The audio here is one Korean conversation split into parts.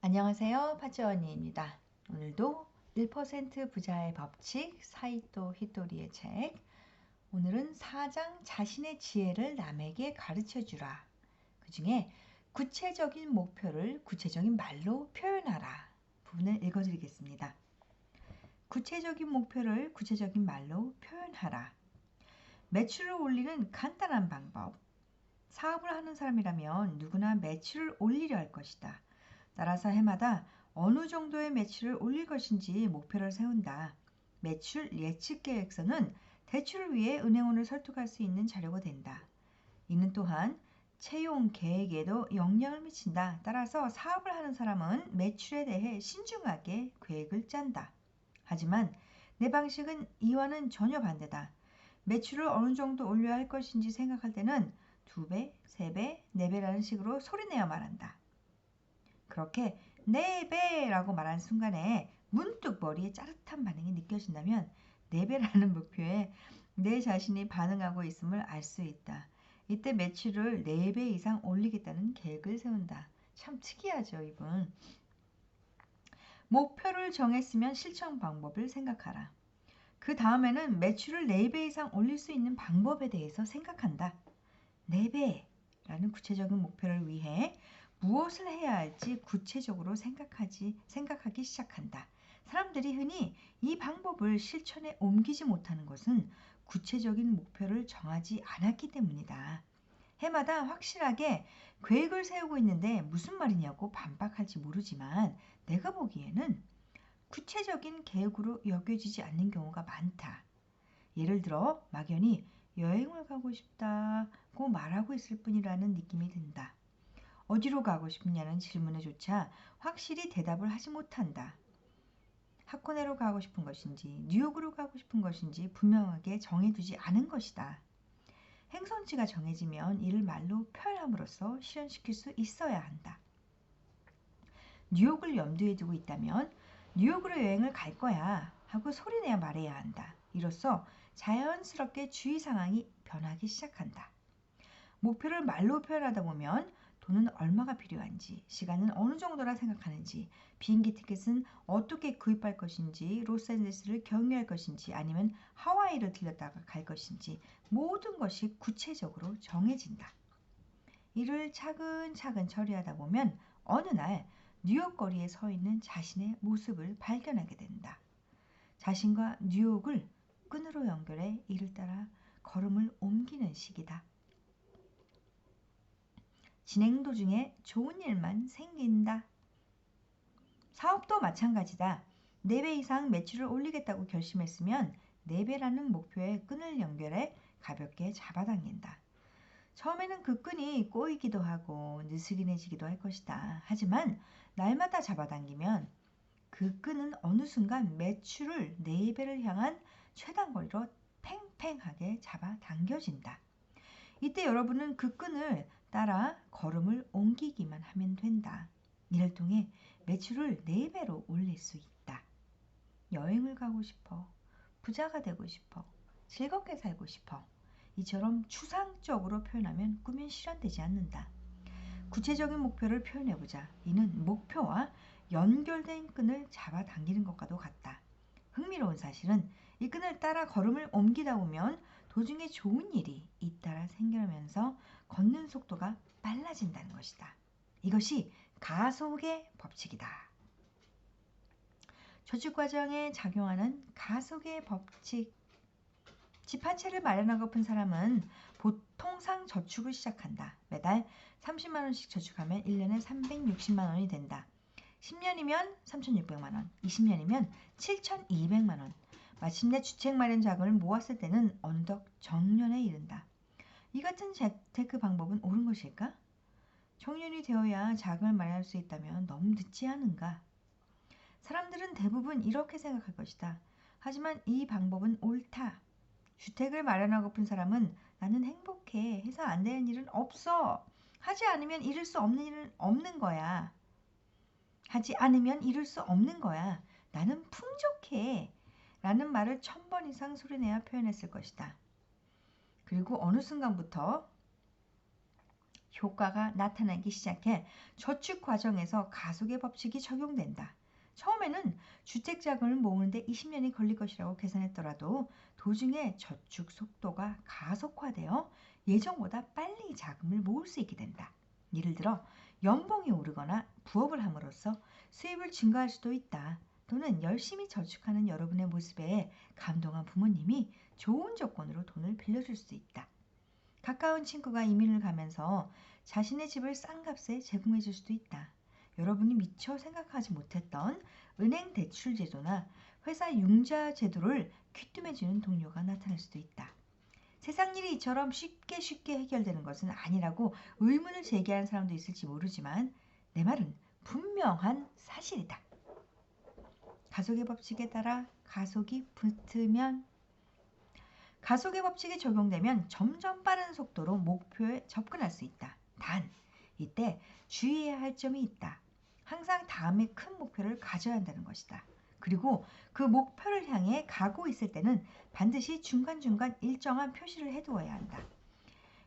안녕하세요. 파츠언니입니다. 오늘도 1% 부자의 법칙 사이토 히토리의 책 오늘은 4장 자신의 지혜를 남에게 가르쳐 주라. 그 중에 구체적인 목표를 구체적인 말로 표현하라 부분을 읽어드리겠습니다. 구체적인 목표를 구체적인 말로 표현하라. 매출을 올리는 간단한 방법. 사업을 하는 사람이라면 누구나 매출을 올리려 할 것이다. 따라서 해마다 어느 정도의 매출을 올릴 것인지 목표를 세운다. 매출 예측 계획서는 대출을 위해 은행원을 설득할 수 있는 자료가 된다. 이는 또한 채용 계획에도 영향을 미친다. 따라서 사업을 하는 사람은 매출에 대해 신중하게 계획을 짠다. 하지만 내 방식은 이와는 전혀 반대다. 매출을 어느 정도 올려야 할 것인지 생각할 때는 두 배, 세 배, 네 배라는 식으로 소리내어 말한다. 그렇게 네 배라고 말한 순간에 문득 머리에 짜릿한 반응이 느껴진다면 네 배라는 목표에 내 자신이 반응하고 있음을 알 수 있다. 이때 매출을 4배 이상 올리겠다는 계획을 세운다. 참 특이하죠, 이분. 목표를 정했으면 실천 방법을 생각하라. 그 다음에는 매출을 4배 이상 올릴 수 있는 방법에 대해서 생각한다. 4배라는 구체적인 목표를 위해 무엇을 해야 할지 구체적으로 생각하지, 생각하기 시작한다. 사람들이 흔히 이 방법을 실천에 옮기지 못하는 것은 구체적인 목표를 정하지 않았기 때문이다. 해마다 확실하게 계획을 세우고 있는데 무슨 말이냐고 반박할지 모르지만 내가 보기에는 구체적인 계획으로 여겨지지 않는 경우가 많다. 예를 들어 막연히 여행을 가고 싶다고 말하고 있을 뿐이라는 느낌이 든다. 어디로 가고 싶냐는 질문에조차 확실히 대답을 하지 못한다. 하코네로 가고 싶은 것인지 뉴욕으로 가고 싶은 것인지 분명하게 정해두지 않은 것이다. 행선지가 정해지면 이를 말로 표현함으로써 실현시킬 수 있어야 한다. 뉴욕을 염두에 두고 있다면 뉴욕으로 여행을 갈 거야 하고 소리내어 말해야 한다. 이로써 자연스럽게 주의 상황이 변하기 시작한다. 목표를 말로 표현하다 보면 돈은 얼마가 필요한지, 시간은 어느 정도라 생각하는지, 비행기 티켓은 어떻게 구입할 것인지, 로스앤젤스를 경유할 것인지, 아니면 하와이를 들렸다가 갈 것인지 모든 것이 구체적으로 정해진다. 이를 차근차근 처리하다 보면 어느 날 뉴욕 거리에 서 있는 자신의 모습을 발견하게 된다. 자신과 뉴욕을 끈으로 연결해 이를 따라 걸음을 옮기는 시기다. 진행 도중에 좋은 일만 생긴다. 사업도 마찬가지다. 4배 이상 매출을 올리겠다고 결심했으면 4배라는 목표에 끈을 연결해 가볍게 잡아당긴다. 처음에는 그 끈이 꼬이기도 하고 느슨해지기도 할 것이다. 하지만 날마다 잡아당기면 그 끈은 어느 순간 매출을 4배를 향한 최단거리로 팽팽하게 잡아당겨진다. 이때 여러분은 그 끈을 따라 걸음을 옮기기만 하면 된다. 이를 통해 매출을 4배로 올릴 수 있다. 여행을 가고 싶어. 부자가 되고 싶어. 즐겁게 살고 싶어. 이처럼 추상적으로 표현하면 꿈은 실현되지 않는다. 구체적인 목표를 표현해보자. 이는 목표와 연결된 끈을 잡아당기는 것과도 같다. 흥미로운 사실은 이 끈을 따라 걸음을 옮기다 보면 도중에 좋은 일이 잇따라 생겨나면서 걷는 속도가 빨라진다는 것이다. 이것이 가속의 법칙이다. 저축 과정에 작용하는 가속의 법칙. 집한 채를 마련하고픈 사람은 보통상 저축을 시작한다. 매달 30만원씩 저축하면 1년에 360만원이 된다. 10년이면 3,600만원, 20년이면 7,200만원. 마침내 주택 마련 자금을 모았을 때는 언덕 정년에 이른다. 이 같은 재테크 방법은 옳은 것일까? 청년이 되어야 자금을 마련할 수 있다면 너무 늦지 않은가? 사람들은 대부분 이렇게 생각할 것이다. 하지만 이 방법은 옳다. 주택을 마련하고픈 사람은 나는 행복해. 해서 안 되는 일은 없어. 하지 않으면 이룰 수 없는 일은 없는 거야. 하지 않으면 이룰 수 없는 거야. 나는 풍족해. 라는 말을 천 번 이상 소리내어 표현했을 것이다. 그리고 어느 순간부터 효과가 나타나기 시작해 저축 과정에서 가속의 법칙이 적용된다. 처음에는 주택 자금을 모으는데 20년이 걸릴 것이라고 계산했더라도 도중에 저축 속도가 가속화되어 예정보다 빨리 자금을 모을 수 있게 된다. 예를 들어 연봉이 오르거나 부업을 함으로써 수입을 증가할 수도 있다. 또는 열심히 저축하는 여러분의 모습에 감동한 부모님이 좋은 조건으로 돈을 빌려줄 수 있다. 가까운 친구가 이민을 가면서 자신의 집을 싼 값에 제공해 줄 수도 있다. 여러분이 미처 생각하지 못했던 은행 대출 제도나 회사 융자 제도를 귀뜸해 주는 동료가 나타날 수도 있다. 세상 일이 이처럼 쉽게 쉽게 해결되는 것은 아니라고 의문을 제기하는 사람도 있을지 모르지만 내 말은 분명한 사실이다. 가속의 법칙에 따라 가속이 붙으면 가속의 법칙이 적용되면 점점 빠른 속도로 목표에 접근할 수 있다. 단, 이때 주의해야 할 점이 있다. 항상 다음에 큰 목표를 가져야 한다는 것이다. 그리고 그 목표를 향해 가고 있을 때는 반드시 중간중간 일정한 표시를 해두어야 한다.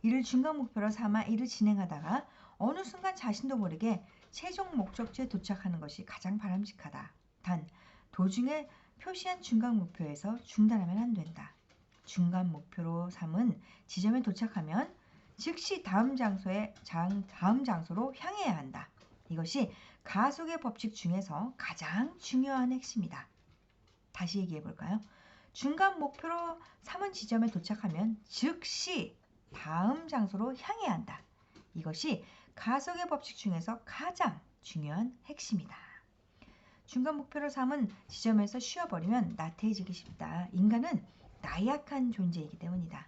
이를 중간 목표로 삼아 일을 진행하다가 어느 순간 자신도 모르게 최종 목적지에 도착하는 것이 가장 바람직하다. 단, 도중에 표시한 중간 목표에서 중단하면 안 된다. 중간 목표로 삼은 지점에 도착하면 즉시 다음 장소에 장, 다음 장소로 향해야 한다. 이것이 가속의 법칙 중에서 가장 중요한 핵심이다. 다시 얘기해 볼까요? 중간 목표로 삼은 지점에 도착하면 즉시 다음 장소로 향해야 한다. 이것이 가속의 법칙 중에서 가장 중요한 핵심이다. 중간 목표를 삼은 지점에서 쉬어버리면 나태해지기 쉽다. 인간은 나약한 존재이기 때문이다.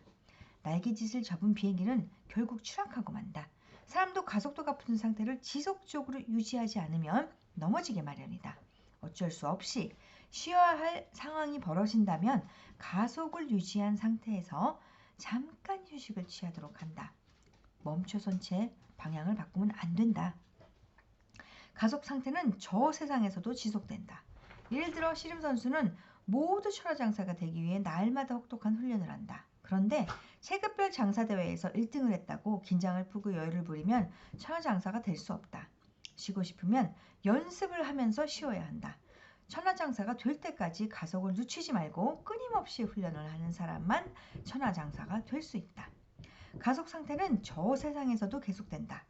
날개짓을 접은 비행기는 결국 추락하고 만다. 사람도 가속도가 붙은 상태를 지속적으로 유지하지 않으면 넘어지게 마련이다. 어쩔 수 없이 쉬어야 할 상황이 벌어진다면 가속을 유지한 상태에서 잠깐 휴식을 취하도록 한다. 멈춰선 채 방향을 바꾸면 안 된다. 가속 상태는 저 세상에서도 지속된다. 예를 들어 씨름 선수는 모두 천하장사가 되기 위해 날마다 혹독한 훈련을 한다. 그런데 체급별 장사 대회에서 1등을 했다고 긴장을 푸고 여유를 부리면 천하장사가 될 수 없다. 쉬고 싶으면 연습을 하면서 쉬어야 한다. 천하장사가 될 때까지 가속을 늦추지 말고 끊임없이 훈련을 하는 사람만 천하장사가 될 수 있다. 가속 상태는 저 세상에서도 계속된다.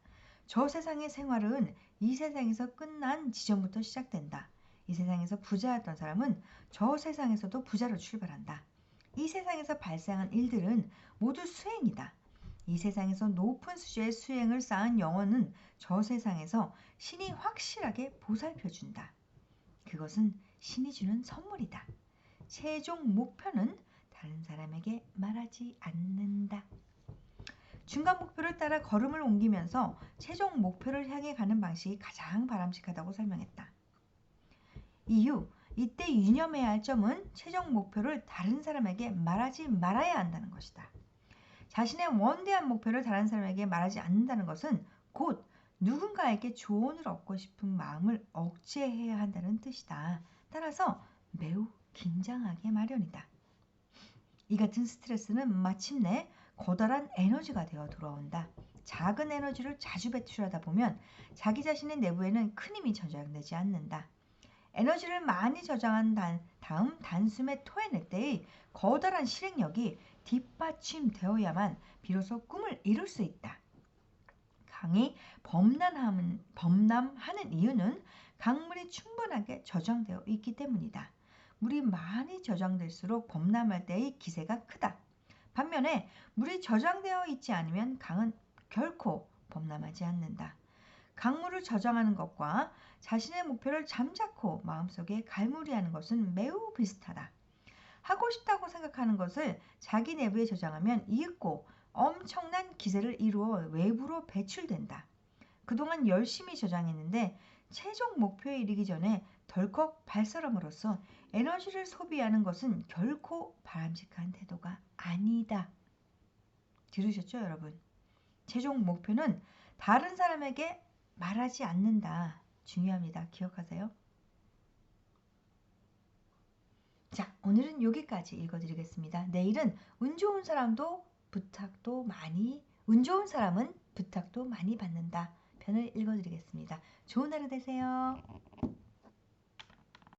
저 세상의 생활은 이 세상에서 끝난 지점부터 시작된다. 이 세상에서 부자였던 사람은 저 세상에서도 부자로 출발한다. 이 세상에서 발생한 일들은 모두 수행이다. 이 세상에서 높은 수준의 수행을 쌓은 영혼은 저 세상에서 신이 확실하게 보살펴준다. 그것은 신이 주는 선물이다. 최종 목표는 다른 사람에게 말하지 않는다. 중간 목표를 따라 걸음을 옮기면서 최종 목표를 향해 가는 방식이 가장 바람직하다고 설명했다. 이유, 이때 유념해야 할 점은 최종 목표를 다른 사람에게 말하지 말아야 한다는 것이다. 자신의 원대한 목표를 다른 사람에게 말하지 않는다는 것은 곧 누군가에게 조언을 얻고 싶은 마음을 억제해야 한다는 뜻이다. 따라서 매우 긴장하게 마련이다. 이 같은 스트레스는 마침내 거다란 에너지가 되어 돌아온다. 작은 에너지를 자주 배출하다 보면 자기 자신의 내부에는 큰 힘이 저장되지 않는다. 에너지를 많이 저장한 단, 다음 단숨에 토해낼 때의 거다란 실행력이 뒷받침되어야만 비로소 꿈을 이룰 수 있다. 강이 범람하는, 범람하는 이유는 강물이 충분하게 저장되어 있기 때문이다. 물이 많이 저장될수록 범람할 때의 기세가 크다. 반면에 물이 저장되어 있지 않으면 강은 결코 범람하지 않는다. 강물을 저장하는 것과 자신의 목표를 잠자코 마음속에 갈무리하는 것은 매우 비슷하다. 하고 싶다고 생각하는 것을 자기 내부에 저장하면 이윽고 엄청난 기세를 이루어 외부로 배출된다. 그동안 열심히 저장했는데 최종 목표에 이르기 전에 덜컥 발설함으로써 에너지를 소비하는 것은 결코 바람직한 태도가 아니다. 들으셨죠, 여러분? 최종 목표는 다른 사람에게 말하지 않는다. 중요합니다. 기억하세요. 자, 오늘은 여기까지 읽어드리겠습니다. 내일은 운 좋은 사람도 부탁도 많이, 운 좋은 사람은 부탁도 많이 받는다. 편을 읽어드리겠습니다. 좋은 하루 되세요.